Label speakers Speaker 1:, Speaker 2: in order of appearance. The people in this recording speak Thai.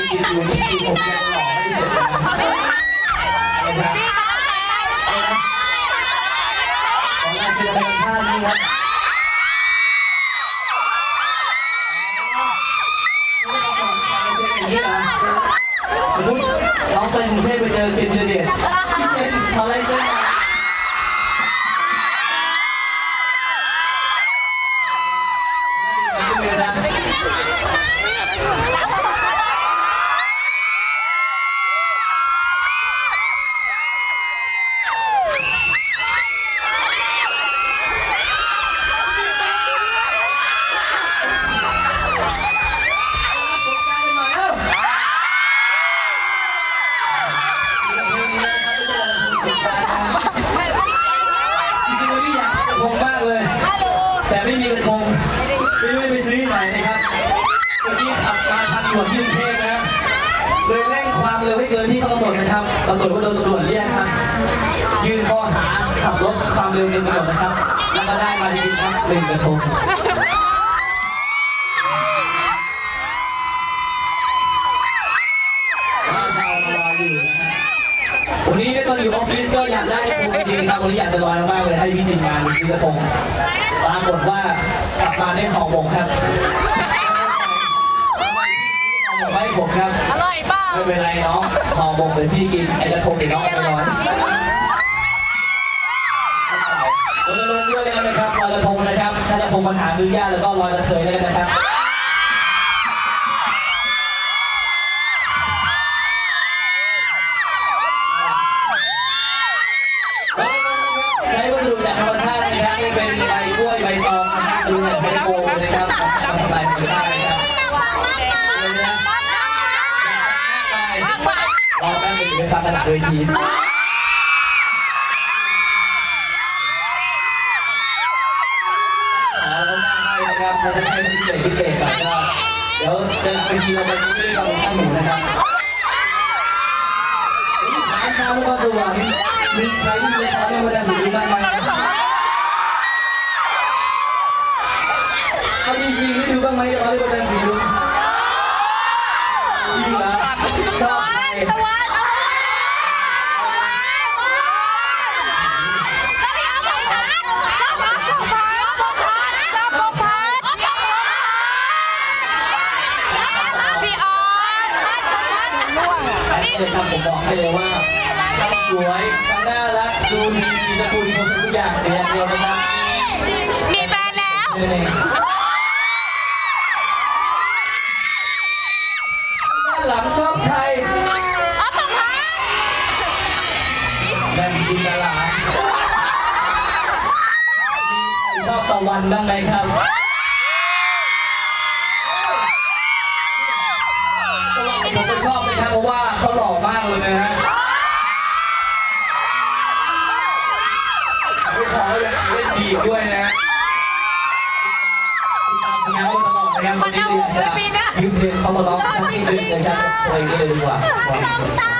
Speaker 1: ยืนอยู่นี่ผมยังหล่อไม่เสร็จเลยนะขอลายเซ็นเป็นท่านี้ครับสมมติน้องไปกรุงเทพไปเจอเคนเจเทงมากเลย แต่ไม่มีกระทงไม่รู้ไปซื้อไหนนะครับเมื่อกี้ขับมาทางด่วนที่นเทพนะเลยเร่งความเร็วให้เกินที่เขากำหนดนะครับตำรวจก็โดนตำรวจเรียกครับ ยืนข้อหาขับรถความเร็วเกินกำหนดนะครับ แล้วก็ได้มาจริงๆครับหนึ่งกระทง อนอยู่ออฟฟิศก็อยากได้กระทงจริงๆครับวันนี้อยากจะลอยมากๆเลยให้พี่ทีมงานมีซื้อกระทงปรากฏว่ากลับมาได้ห่อหมกครับห่อหมกให้ผมครับ
Speaker 2: อร่อยเปล่า
Speaker 1: ไม่เป็นไรน้องห่อหมกเดี๋ยวพี่กินไอ้กระทงเดี๋ยวน้องเอาไปลอยเราจะลงด้วยกันนะครับลอยกระทงนะครับ ถ้ากระทงปัญหาซื้อยากแล้วก็ลอยกระเทยได้นะครับ องนะฮะดูอย่างเป็นโบนะครับทำลายธรรมชาตินะครับเลยนะรอแป๊บนึงไปฟังกันหลังเวทีขอแล้วให้นะครับเราจะให้พิเศษพิเศษแบบว่าเดี๋ยวจะเป็นทีเราไปซื้อกับท่านหนูนะครับร้านชาลูกสวรรค์มีใครที่มีความเป็นวันศิลป์บ้างไหม เอาจริงๆไม่ดูบ้างไหมร้อยกว่าแตงสีลุงจริงเหรอชอบใคร นี่จะทำผมบอกให้เลยว่าทั้งสวยทั้งน่ารักดูดีมีสกุลคนทุกอย่างเสียเดียวนะครับ
Speaker 2: มีแฟนแล้ว
Speaker 1: นี่เองด้านหลังชอบใครแบมจินตลาชอบตะวันบ้างไหมครับผมก็ชอบนะครับเพราะว่า เขาหล่อมากเลยนะฮะไม่พอเล่นดีด้วยนะติดตามผลงานเขาตลอดนะครับวันนี้เรียนจะยืมเพลงเขามาร้องสักนิดนึงนะครับเพลงนี้เลยดีกว่า
Speaker 2: ต้องตา